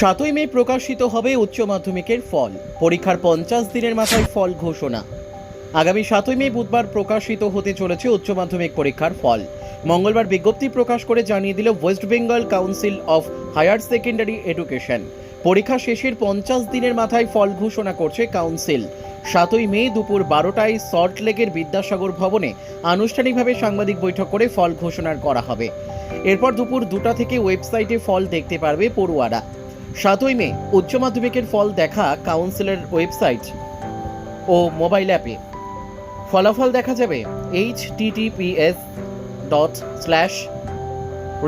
সাতই মে প্রকাশিত হবে উচ্চ মাধ্যমিকের ফল। পরীক্ষার পঞ্চাশ দিনের মাথায় ফল ঘোষণা। আগামী সাতই মে বুধবার প্রকাশিত হতে চলেছে উচ্চ মাধ্যমিক পরীক্ষার ফল। মঙ্গলবার বিজ্ঞপ্তি প্রকাশ করে জানিয়ে দিল West Bengal council of higher secondary education. পরীক্ষা শেষের পঞ্চাশ দিনের মাথায় ফল ঘোষণা করছে কাউন্সিল। সাতই মে দুপুর বারোটায় সল্টলেকের বিদ্যাসাগর ভবনে আনুষ্ঠানিকভাবে সাংবাদিক বৈঠক করে ফল ঘোষণা করা হবে। এরপর দুপুর দুটা থেকে ওয়েবসাইটে ফল দেখতে পারবে পড়ুয়ারা। সাতই মে উচ্চ মাধ্যমিকের ফল দেখা কাউন্সিলের ওয়েবসাইট ও মোবাইল অ্যাপে। ফলাফল দেখা যাবে https dot slash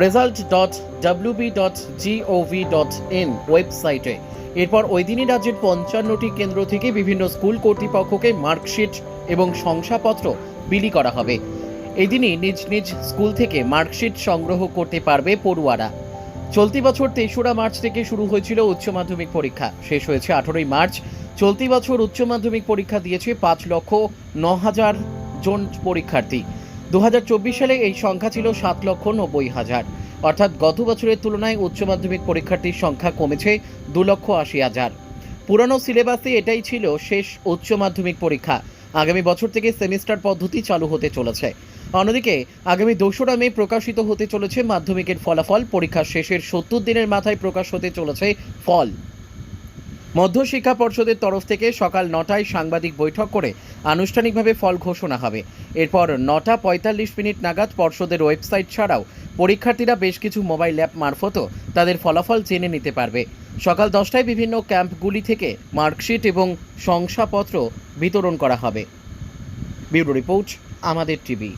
result dot WB dot GOV dot in ওয়েবসাইটে। এরপর ওই দিনই রাজ্যের পঞ্চান্নটি কেন্দ্র থেকে বিভিন্ন স্কুল কর্তৃপক্ষকে মার্কশিট এবং শংসাপত্র বিলি করা হবে। এদিনই নিজ নিজ স্কুল থেকে মার্কশিট সংগ্রহ করতে পারবে পড়ুয়ারা। চলতি বছর তেসরা মার্চ থেকে শুরু হয়েছিল উচ্চ মাধ্যমিক পরীক্ষা। শেষ হয়েছে আঠারোই মার্চ। চলতি বছর উচ্চ মাধ্যমিক পরীক্ষা দিয়েছে পাঁচ লক্ষ ন হাজার জন পরীক্ষার্থী। দু হাজার চব্বিশ সালে এই সংখ্যা ছিল সাত লক্ষ নব্বই হাজার। অর্থাৎ গত বছরের তুলনায় উচ্চ মাধ্যমিক পরীক্ষার্থীর সংখ্যা কমেছে দু লক্ষ আশি হাজার। পুরানো সিলেবাসে এটাই ছিল শেষ উচ্চ মাধ্যমিক পরীক্ষা। আগামী বছর থেকে সেমিস্টার পদ্ধতি চালু হতে চলেছে। অন্যদিকে, আগামী দোসরা মে প্রকাশিত হতে চলেছে মাধ্যমিকের ফলাফল। পরীক্ষা শেষের সত্তর দিনের মাথায় প্রকাশ হতে চলেছে ফল। মধ্যশিক্ষা পর্ষদের তরফ থেকে সকাল নটায় সাংবাদিক বৈঠক করে আনুষ্ঠানিকভাবে ফল ঘোষণা হবে। এরপর নটা পঁয়তাল্লিশ মিনিট নাগাদ পর্ষদের ওয়েবসাইট ছাড়াও পরীক্ষার্থীরা বেশ কিছু মোবাইল অ্যাপ মারফতও তাদের ফলাফল জেনে নিতে পারবে। সকাল দশটায় বিভিন্ন ক্যাম্পগুলি থেকে মার্কশিট এবং শংসাপত্র বিতরণ করা হবে। ব্যুরো রিপোর্ট, আমাদের টিভি।